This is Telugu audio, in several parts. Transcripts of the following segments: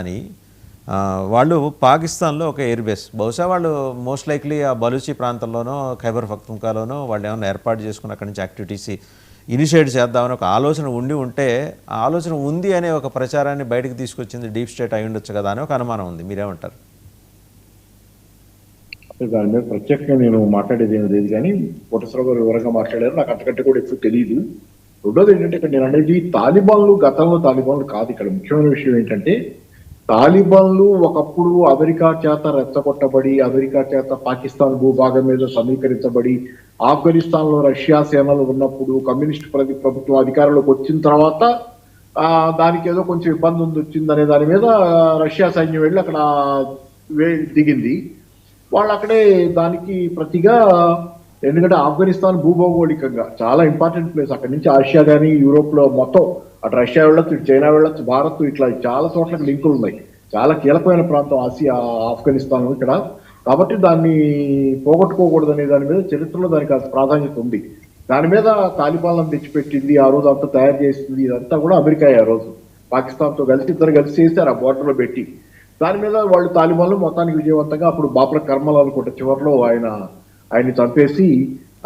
అని వాళ్ళు పాకిస్తాన్లో ఒక ఎయిర్ బేస్. బహుశా వాళ్ళు మోస్ట్ లైక్లీ ఆ బలూచి ప్రాంతంలోనో ఖైబర్ పఖ్తుంకాలోనో వాళ్ళు ఏమైనా ఏర్పాటు చేసుకుని అక్కడి నుంచి యాక్టివిటీస్ ఇనిషియేట్ చేద్దామని ఒక ఆలోచన ఉండి ఉంటే ఆ ఆలోచన ఉంది అనే ఒక ప్రచారాన్ని బయటకు తీసుకొచ్చింది డీప్ స్టేట్ అయి ఉండొచ్చు కదా అని ఒక అనుమానం ఉంది. మీరేమంటారు? దాని మీద ప్రత్యేకంగా నేను మాట్లాడేది ఏమి లేదు కానీ కోటేశ్వరరావు గారు వివరంగా మాట్లాడారు. నాకు అంతకంటే కూడా ఎక్కువ తెలియదు రెండోది ఏంటంటే ఇక్కడ నేను అనేది తాలిబాన్లు గతంలో తాలిబాన్లు కాదు. ఇక్కడ ముఖ్యమైన విషయం ఏంటంటే తాలిబాన్లు ఒకప్పుడు అమెరికా చేత రెచ్చగొట్టబడి అమెరికా చేత పాకిస్తాన్ భూభాగం మీద సమీకరించబడి ఆఫ్ఘనిస్తాన్లో రష్యా సేనలు ఉన్నప్పుడు కమ్యూనిస్ట్ ప్రతి ప్రభుత్వం అధికారంలోకి వచ్చిన తర్వాత ఆ దానికి ఏదో కొంచెం ఇబ్బంది ఉంది వచ్చిందనే దాని మీద రష్యా సైన్యం వెళ్ళి అక్కడ వే- దిగింది. వాళ్ళు అక్కడే దానికి ప్రతిగా ఎందుకంటే ఆఫ్ఘనిస్తాన్ భూభౌగోళికంగా చాలా ఇంపార్టెంట్ ప్లేస్ అక్కడి నుంచి ఆసియా కానీ యూరోప్లో మొత్తం అటు రష్యా వెళ్ళొచ్చు ఇటు చైనా వెళ్ళొచ్చు భారత్ ఇట్లా చాలా చోట్ల లింకులు ఉన్నాయి. చాలా కీలకమైన ప్రాంతం ఆసియా ఆఫ్ఘనిస్తాన్ ఇక్కడ. కాబట్టి దాన్ని పోగొట్టుకోకూడదు అనే దాని మీద చరిత్రలో దానికి ప్రాధాన్యత ఉంది. దాని మీద తాలిబాన్లను తెచ్చిపెట్టింది ఆ రోజు అంతా తయారు చేసింది ఇదంతా కూడా అమెరికా ఆ రోజు. పాకిస్తాన్తో కలిసి ఇద్దరు కలిసి చేశారు ఆ బోర్డర్లో పెట్టి. దాని మీద వాళ్ళు తాలిబాన్లు మొత్తానికి విజయవంతంగా అప్పుడు బాపుల కర్మలు అనుకుంటే చివరిలో ఆయన ఆయన్ని చంపేసి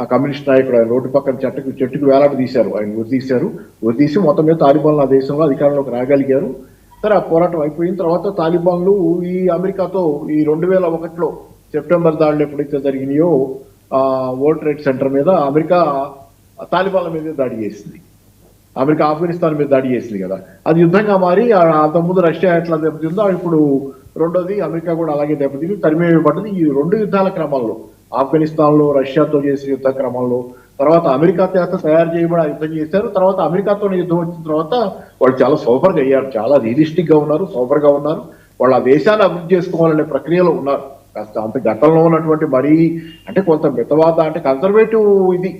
ఆ కమ్యూనిస్ట్ నాయకుడు ఆయన రోడ్డు పక్కన చెట్టుకు చెట్టుకు వేలాడ తీశారు. ఆయన ఉరిదీశారు ఉరిదీసి మొత్తం మీద తాలిబాన్లు ఆ దేశంలో అధికారంలోకి రాగలిగారు. సరే ఆ పోరాటం అయిపోయిన తర్వాత తాలిబాన్లు ఈ అమెరికాతో ఈ రెండు వేల ఒకటిలో సెప్టెంబర్ దాడులు ఎప్పుడైతే జరిగినాయో ఆ వరల్డ్ ట్రేడ్ సెంటర్ మీద అమెరికా తాలిబాన్ల మీద దాడి చేసింది. అమెరికా ఆఫ్ఘనిస్తాన్ మీద దాడి చేసింది కదా. అది యుద్ధంగా మారి ఆ అంతకుముందు రష్యా ఎట్లా దెబ్బతిందో ఇప్పుడు రెండోది అమెరికా కూడా అలాగే దెబ్బతిని తరిమేయబడ్డది. ఈ రెండు యుద్ధాల క్రమంలో ఆఫ్ఘనిస్తాన్లో రష్యాతో చేసిన యుద్ధ క్రమంలో. తర్వాత అమెరికా చేత తయారు చేయబడి యుద్ధం చేశారు. తర్వాత అమెరికాతో యుద్ధం వచ్చిన తర్వాత వాళ్ళు చాలా సూపర్గా అయ్యారు. చాలా రియలిస్టిక్గా ఉన్నారు సూపర్గా ఉన్నారు. వాళ్ళు ఆ దేశాన్ని అభివృద్ధి చేసుకోవాలనే ప్రక్రియలో ఉన్నారు. కాస్త అంత గతంలో ఉన్నటువంటి మరీ అంటే కొంత మితవాద అంటే కన్సర్వేటివ్ ఇది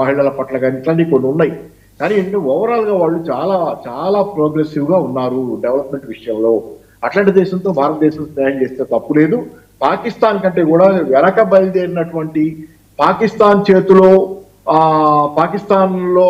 మహిళల పట్ల కానీ ఇట్లాంటివి కొన్ని ఉన్నాయి. కానీ ఏంటంటే ఓవరాల్గా వాళ్ళు చాలా చాలా ప్రోగ్రెసివ్గా ఉన్నారు డెవలప్మెంట్ విషయంలో. అట్లాంటి దేశంతో భారతదేశం స్నేహం చేస్తే తప్పు లేదు. పాకిస్తాన్ కంటే కూడా వెనక బయలుదేరినటువంటి పాకిస్తాన్ చేతిలో ఆ పాకిస్తాన్లో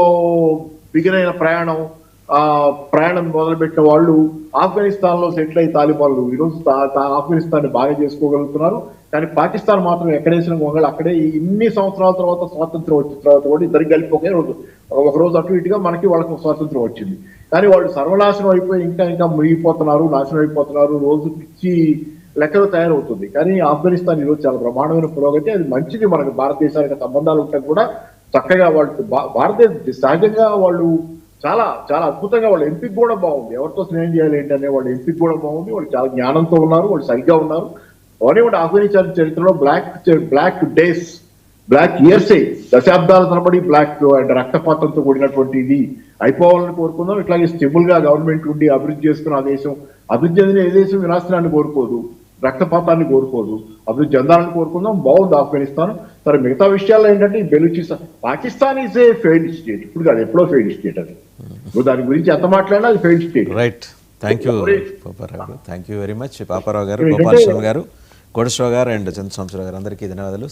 బిగినైన ప్రయాణం ఆ ప్రయాణం మొదలుపెట్టిన వాళ్ళు ఆఫ్ఘనిస్తాన్లో సెటిల్ అయ్యి తాలిబాన్లు. ఈరోజు తా- ఆఫ్ఘనిస్తాన్ బాగా చేసుకోగలుగుతున్నారు. కానీ పాకిస్తాన్ మాత్రం ఎక్కడేసిన గొంగళి అక్కడే ఇన్ని సంవత్సరాల తర్వాత స్వాతంత్రం వచ్చిన తర్వాత కూడా ఇద్దరికి కలిపి ఒకే రోజు ఒక రోజు అటు ఇటుగా మనకి వాళ్ళకి స్వాతంత్రం వచ్చింది. కానీ వాళ్ళు సర్వనాశనం అయిపోయి ఇంకా ఇంకా మునిగిపోతున్నారు నాశనం అయిపోతున్నారు. రోజు పిచ్చి లెక్కలు తయారవుతుంది. కానీ ఆఫ్ఘనిస్తాన్ ఈరోజు చాలా బ్రహ్మాండమైన పురోగతి అది మంచిది. మనకు భారతదేశానికి సంబంధాలు ఉంటే కూడా. చక్కగా వాళ్ళు భా- భారతదేశ సహజంగా వాళ్ళు చాలా చాలా అద్భుతంగా వాళ్ళ ఎంపిక కూడా బాగుంది. ఎవరితో స్నేహం చేయాలి ఏంటనే వాళ్ళ ఎంపిక కూడా బాగుంది. వాళ్ళు చాలా జ్ఞానంతో ఉన్నారు. వాళ్ళు సరిగ్గా ఉన్నారు. అవన్నీ ఆఫ్ఘనిస్తాన్ చరిత్రలో black black days black years దశాబ్దాల తరబడి బ్లాక్ అండ్ రక్తపాతంతో కూడినటువంటి ఇది అయిపోవాలని కోరుకుందాం. ఇట్లాగే స్టెబుల్గా గవర్నమెంట్ ఉండి అభివృద్ధి చేసుకున్న ఆ దేశం అభివృద్ధి చెందిన ఏ దేశం వినాశనాన్ని కోరుకోదు రక్తపాతాన్ని కోరుకోదు. అభివృద్ధి చెందాలని కోరుకుందాం. బాగుంది ఆఫ్ఘనిస్తాన్. సరే మిగతా విషయాల్లో ఏంటంటే ఈ Baluchistan Pakistan is a failed state ఇప్పుడు కాదు ఎప్పుడో ఫెయిల్డ్ స్టేట్ అది. ఇప్పుడు దాని గురించి ఎంత మాట్లాడినా అది failed state right thank you Paparao garu. Thank you very much Paparao garu Gopalaswamy garu Koteswararao గారు అండ్ చంద్ర సంవత్సరావు గారు. అందరికీ ధన్యవాదాలు.